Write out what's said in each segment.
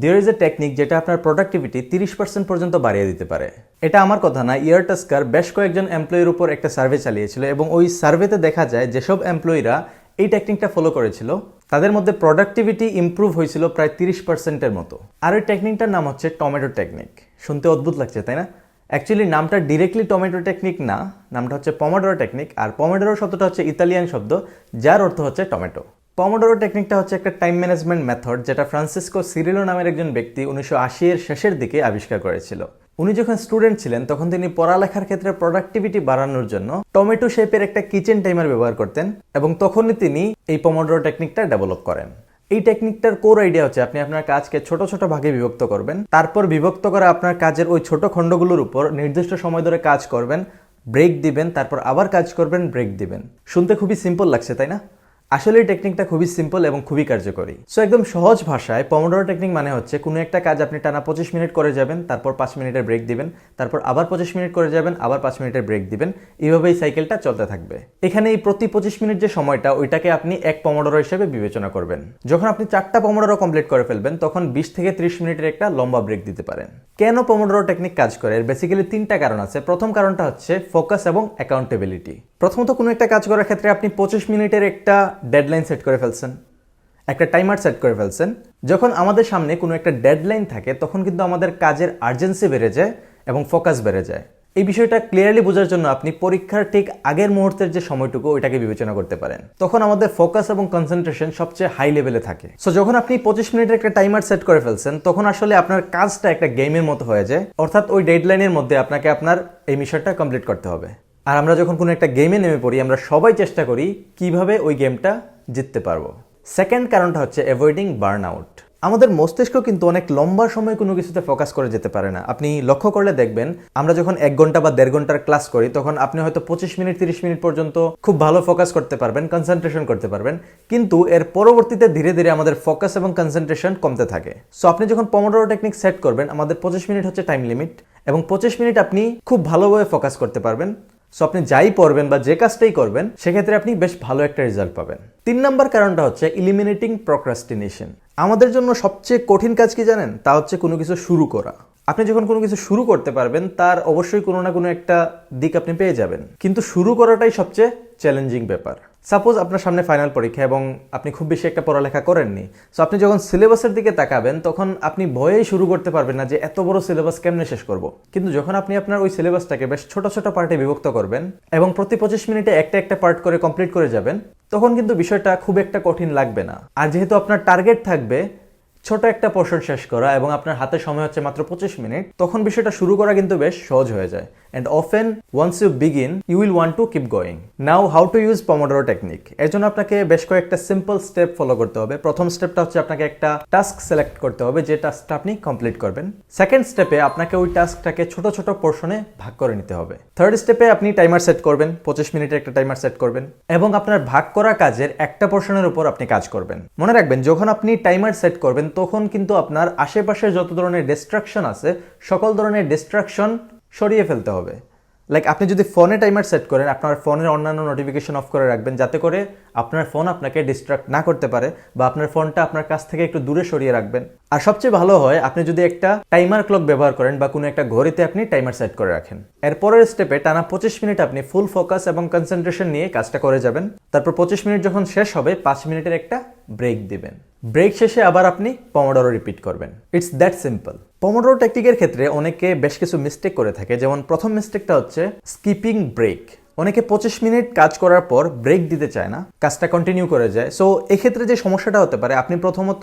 There is a technique যেটা আপনার productivity তিরিশ পার্সেন্ট পর্যন্ত বাড়িয়ে দিতে পারে। এটা আমার কথা না ইয়ারটাস্কার বেশ কয়েকজন এমপ্লয়ির উপর একটা সার্ভে চালিয়েছিল এবং ওই সার্ভেতে দেখা যায় যেসব এমপ্লয়িরা এই টেকনিকটা ফলো করেছিল। তাদের মধ্যে প্রোডাক্টিভিটি ইমপ্রুভ হয়েছিল প্রায় তিরিশ পার্সেন্টের মতো। আর ওই টেকনিকটার নাম হচ্ছে টমেটো টেকনিক শুনতে অদ্ভুত লাগছে, তাই না? অ্যাকচুয়ালি নামটা ডিরেক্টলি টমেটো টেকনিক না, নামটা হচ্ছে পমাডোরো টেকনিক আর পমাডোরো শব্দটা হচ্ছে ইতালিয়ান শব্দ, যার অর্থ হচ্ছে টমেটো পমোডোরো টেকনিকটা হচ্ছে একটা টাইম ম্যানেজমেন্ট মেথড যেটা ফ্রান্সিসকো সিরিলো নামের একজন ব্যক্তি উনিশশো আশি এর শেষের দিকে আবিষ্কার করেছিল। উনি যখন স্টুডেন্ট ছিলেন, তখন তিনি পড়ালেখার ক্ষেত্রে প্রোডাক্টিভিটি বাড়ানোর জন্য টমেটো শেপের একটা কিচেন টাইমার ব্যবহার করতেন এবং তখনই তিনি এই পমোডোরো টেকনিকটা ডেভেলপ করেন। এই টেকনিকটার কোর আইডিয়া হচ্ছে আপনি আপনার কাজকে ছোট ছোট ভাগে বিভক্ত করবেন, তারপর বিভক্ত করে আপনার কাজের ওই ছোট খণ্ডগুলোর উপর নির্দিষ্ট সময় ধরে কাজ করবেন ব্রেক দিবেন, তারপর আবার কাজ করবেন ব্রেক দিবেন। শুনতে খুবই সিম্পল লাগছে, তাই না? আসলে টেকনিকটা খুবই সিম্পল এবং খুবই কার্যকরী। সো একদম সহজ ভাষায় পমোডোরো টেকনিক মানে হচ্ছে কোনো একটা কাজ আপনি টানা পঁচিশ মিনিট করে যাবেন, তারপর পাঁচ মিনিটের ব্রেক দিবেন, তারপর আবার পঁচিশ মিনিট করে যাবেন, আবার পাঁচ মিনিটের ব্রেক দিবেন। এইভাবে এই সাইকেলটা চলতে থাকবে। এখানে এই প্রতি পঁচিশ মিনিট যে সময়টা, ওইটাকে আপনি এক পমোডোরো হিসেবে বিবেচনা করবেন। যখন আপনি চারটা পমোডোরো কমপ্লিট করে ফেলবেন, তখন বিশ থেকে ত্রিশ মিনিটের একটা লম্বা ব্রেক দিতে পারেন। কেন পমোডোরো টেকনিক কাজ করে? এর বেসিক্যালি তিনটা কারণ আছে। প্রথম কারণটা হচ্ছে ফোকাস এবং অ্যাকাউন্টেবিলিটি প্রথমত কোনো একটা কাজ করার ক্ষেত্রে আপনি পঁচিশ মিনিটের একটা ডেডলাইন সেট করে ফেলছেন। একটা টাইমার সেট করে ফেলছেন। যখন আমাদের সামনে কোনো একটা ডেডলাইন থাকে, তখন কিন্তু আমাদের কাজের আর্জেন্সি বেড়ে যায় এবং ফোকাস বেড়ে যায়। এই বিষয়টা ক্লিয়ারলি বোঝার জন্য আপনি পরীক্ষার ঠিক আগের মুহূর্তের যে সময়টুকু, ওইটাকে বিবেচনা করতে পারেন। তখন আমাদের ফোকাস এবং কনসেন্ট্রেশন সবচেয়ে হাই লেভেলে থাকে। সো যখন আপনি পঁচিশ মিনিটের একটা টাইমার সেট করে ফেলছেন, তখন আসলে আপনার কাজটা একটা গেমের মতো হয়ে যায়। অর্থাৎ ওই ডেডলাইনের মধ্যে আপনাকে আপনার এই মিশনটা কমপ্লিট করতে হবে। আর আমরা যখন কোনো একটা গেমে নেমে পড়ি, আমরা সবাই চেষ্টা করি কীভাবে ওই গেমটা জিততে পারব। সেকেন্ড কারণটা হচ্ছে অ্যাভয়েডিং বার্ন আউট আমাদের মস্তিষ্ক কিন্তু অনেক লম্বা সময় কোনো কিছুতে ফোকাস করে যেতে পারে না। আপনি লক্ষ্য করলে দেখবেন, আমরা যখন এক ঘণ্টা বা দেড় ঘণ্টার ক্লাস করি, তখন আপনি হয়তো পঁচিশ মিনিট, তিরিশ মিনিট পর্যন্ত খুব ভালো ফোকাস করতে পারবেন কনসেন্ট্রেশন করতে পারবেন। কিন্তু এর পরবর্তীতে ধীরে ধীরে আমাদের ফোকাস এবং কনসেন্ট্রেশন কমতে থাকে। সো আপনি যখন পমোডোরো টেকনিক সেট করবেন, আমাদের পঁচিশ মিনিট হচ্ছে টাইম লিমিট এবং পঁচিশ মিনিট আপনি খুব ভালোভাবে ফোকাস করতে পারবেন। সো আপনি যাই পড়বেন বা যে কাজটাই করবেন, সেক্ষেত্রে আপনি বেশ ভালো একটা রেজাল্ট পাবেন। তিন নম্বর কারণটা হচ্ছে ইলিমিনেটিং প্রক্রাস্টিনেশন আমাদের জন্য সবচেয়ে কঠিন কাজ কি জানেন? তা হচ্ছে কোনো কিছু শুরু করা। আপনি যখন কোনো কিছু শুরু করতে পারবেন, তার অবশ্যই কোনো না কোনো একটা দিক আপনি পেয়ে যাবেন। কিন্তু শুরু করাটাই সবচেয়ে চ্যালেঞ্জিং ব্যাপার। সাপোজ আপনার সামনে ফাইনাল পরীক্ষা এবং আপনি খুব বেশি একটা পড়ালেখা করেননি। সো আপনি যখন সিলেবাসের দিকে তাকাবেন, তখন আপনি ভয়েই শুরু করতে পারবেন না যে এত বড় সিলেবাস কেমনে শেষ করব। কিন্তু যখন আপনি আপনার ওই সিলেবাসটাকে বেশ ছোট ছোট পার্টে বিভক্ত করবেন এবং প্রতি পঁচিশ মিনিটে একটা একটা পার্ট করে কমপ্লিট করে যাবেন, তখন কিন্তু বিষয়টা খুব একটা কঠিন লাগবে না। আর যেহেতু আপনার টার্গেট থাকবে ছোট একটা পোর্শন শেষ করা এবং আপনার হাতে সময় হচ্ছে মাত্র পঁচিশ মিনিট, তখন বিষয়টা শুরু করা কিন্তু বেশ সহজ হয়ে যায়। And often once you begin you will want to keep going now how to use pomodoro technique এর জন্য আপনাকে বেশ কয়েকটা সিম্পল স্টেপ ফলো করতে হবে। প্রথম স্টেপটা হচ্ছে আপনাকে একটা টাস্ক সিলেক্ট করতে হবে, যে টাস্কটা আপনি কমপ্লিট করবেন। সেকেন্ড স্টেপে আপনাকে ওই টাস্কটাকে ছোট ছোট পোর্শনে ভাগ করে নিতে হবে। থার্ড স্টেপে আপনি টাইমার সেট করবেন, পঁচিশ মিনিটের একটা টাইমার সেট করবেন এবং আপনার ভাগ করা কাজের একটা পোর্শনের উপর আপনি কাজ করবেন। মনে রাখবেন, যখন আপনি টাইমার সেট করবেন, তখন কিন্তু আপনার আশেপাশে যত ধরনের ডিস্ট্রাকশন আছে, সকল ধরনের ডিস্ট্রাকশন সরিয়ে ফেলতে হবে। লাইক আপনি যদি ফোনে টাইমার সেট করেন, আপনার ফোনের অন্যান্য নোটিফিকেশন অফ করে রাখবেন, যাতে করে আপনার ফোন আপনাকে ডিস্ট্রাক্ট না করতে পারে বা আপনার ফোনটা আপনার কাছ থেকে একটু দূরে সরিয়ে রাখবেন। আর সবচেয়ে ভালো হয়, আপনি যদি একটা টাইমার ক্লক ব্যবহার করেন বা কোনো একটা ঘড়িতে আপনি টাইমার সেট করে রাখেন। এরপরের স্টেপে টানা পঁচিশ মিনিট আপনি ফুল ফোকাস এবং কনসেন্ট্রেশন নিয়ে কাজটা করে যাবেন। তারপর পঁচিশ মিনিট যখন শেষ হবে, পাঁচ মিনিটের একটা ব্রেক দিবেন। ব্রেক শেষে আবার আপনি পমোডোরো রিপিট করবেন। ইটস দ্যাট সিম্পল পমোডোরো টেকনিকের ক্ষেত্রে অনেকে বেশ কিছু মিস্টেক করে থাকে। যেমন প্রথম মিস্টেকটা হচ্ছে স্কিপিং ব্রেক অনেকে পঁচিশ মিনিট কাজ করার পর ব্রেক দিতে চায় না, কাজটা কন্টিনিউ করে যায়। সো এক্ষেত্রে যে সমস্যাটা হতে পারে, আপনি প্রথমত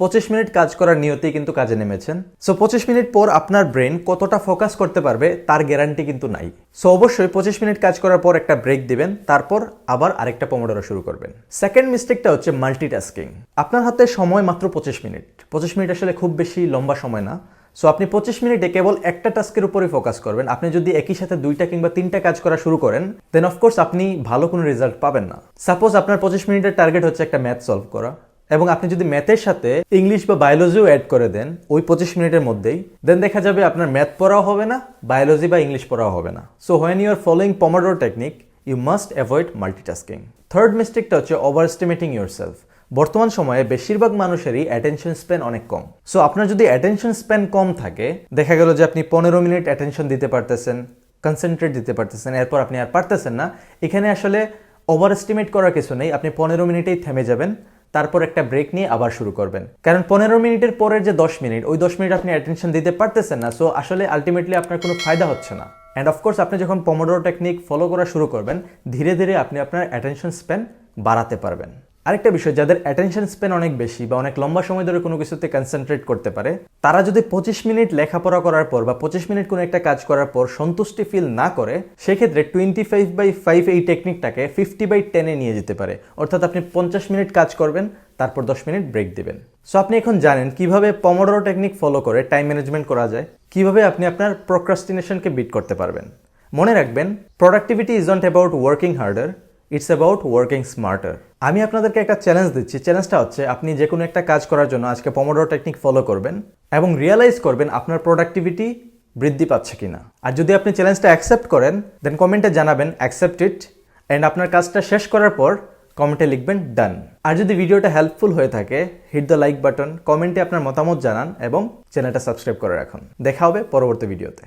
পঁচিশ মিনিট কাজ করার নিয়তেই কিন্তু কাজে নেমেছেন। সো পঁচিশ মিনিট পর আপনার ব্রেন কতটা ফোকাস করতে পারবে তার গ্যারান্টি কিন্তু নাই। সো অবশ্যই পঁচিশ মিনিট কাজ করার পর একটা ব্রেক দিবেন, তারপর আবার আরেকটা পমোডোরো শুরু করবেন। সেকেন্ড মিস্টেকটা হচ্ছে মাল্টিটাস্কিং আপনার হাতে সময় মাত্র পঁচিশ মিনিট। পঁচিশ মিনিট আসলে খুব বেশি লম্বা সময় না। সো আপনি পঁচিশ মিনিটে কেবল একটা টাস্কের উপরে ফোকাস করবেন। আপনি যদি একই সাথে দুইটা কিংবা তিনটা কাজ করা শুরু করেন দেন অফকোর্স আপনি ভালো কোনো রেজাল্ট পাবেন না। সাপোজ আপনার পঁচিশ মিনিটের টার্গেট হচ্ছে একটা ম্যাথ সলভ করা, এবং আপনি যদি ম্যাথের সাথে ইংলিশ বা বায়োলজিও অ্যাড করে দেন, ওই পঁচিশ মিনিটের মধ্যেই দেন দেখা যাবে আপনার ম্যাথ পড়াও হবে না বায়োলজি বা ইংলিশ পড়াও হবে না। So when you are following pomodoro technique you must avoid multitasking third মিস্টেকটা হচ্ছে ওভার এস্টিমেটিং ইউর সেলফ বর্তমান সময়ে বেশিরভাগ মানুষেরই অ্যাটেনশন স্প্যান অনেক কম। সো আপনার যদি অ্যাটেনশন স্প্যান কম থাকে, দেখা গেল যে আপনি পনেরো মিনিট অ্যাটেনশন দিতে পারতেছেন কনসেন্ট্রেট দিতে পারতেছেন, এরপর আপনি আর পারতেছেন না, এখানে আসলে ওভার এস্টিমেট করার কিছু নেই। আপনি পনেরো মিনিটেই থেমে যাবেন, তারপর একটা ব্রেক নিয়ে আবার শুরু করবেন। কারণ পনেরো মিনিটের পরের যে দশ মিনিট, ওই দশ মিনিট আপনি অ্যাটেনশন দিতে পারতেছেন না। সো আসলে আলটিমেটলি আপনার কোনো ফায়দা হচ্ছে না। অ্যান্ড অফকোর্স আপনি যখন পমোডোরো টেকনিক ফলো করা শুরু করবেন, ধীরে ধীরে আপনি আপনার অ্যাটেনশন স্প্যান বাড়াতে পারবেন। আরেকটা বিষয়, যাদের অ্যাটেনশন স্পেন অনেক বেশি বা অনেক লম্বা সময় ধরে কোনো কিছুতে কনসেন্ট্রেট করতে পারে, তারা যদি পঁচিশ মিনিট লেখাপড়া করার পর বা পঁচিশ মিনিট কোনো একটা কাজ করার পর সন্তুষ্টি ফিল না করে, সেক্ষেত্রে টোয়েন্টি ফাইভ বাই ফাইভ এই টেকনিকটাকে ফিফটি বাই টেনে নিয়ে যেতে পারে। অর্থাৎ আপনি পঞ্চাশ মিনিট কাজ করবেন, তারপর দশ মিনিট ব্রেক দিবেন। সো আপনি এখন জানেন কীভাবে পমোডোরো টেকনিক ফলো করে টাইম ম্যানেজমেন্ট করা যায়, কীভাবে আপনি আপনার প্রোক্রাস্টিনেশনকে বিট করতে পারবেন। মনে রাখবেন productivity is not about working harder it's about working smarter আমি আপনাদেরকে একটা চ্যালেঞ্জ দিচ্ছি। চ্যালেঞ্জটা হচ্ছে আপনি যে কোনো একটা কাজ করার জন্য আজকে পমোডোর টেকনিক ফলো করবেন এবং রিয়েলাইজ করবেন আপনার প্রোডাক্টিভিটি বৃদ্ধি পাচ্ছে কিনা। আর যদি আপনি চ্যালেঞ্জটা অ্যাকসেপ্ট করেন দেন কমেন্টে জানাবেন অ্যাকসেপ্ট ইট অ্যান্ড আপনার কাজটা শেষ করার পর কমেন্টে লিখবেন ডান আর যদি ভিডিওটা হেল্পফুল হয়ে থাকে হিট দ্য লাইক বাটন কমেন্টে আপনার মতামত জানান এবং চ্যানেলটা সাবস্ক্রাইব করে রাখুন। দেখা হবে পরবর্তী ভিডিওতে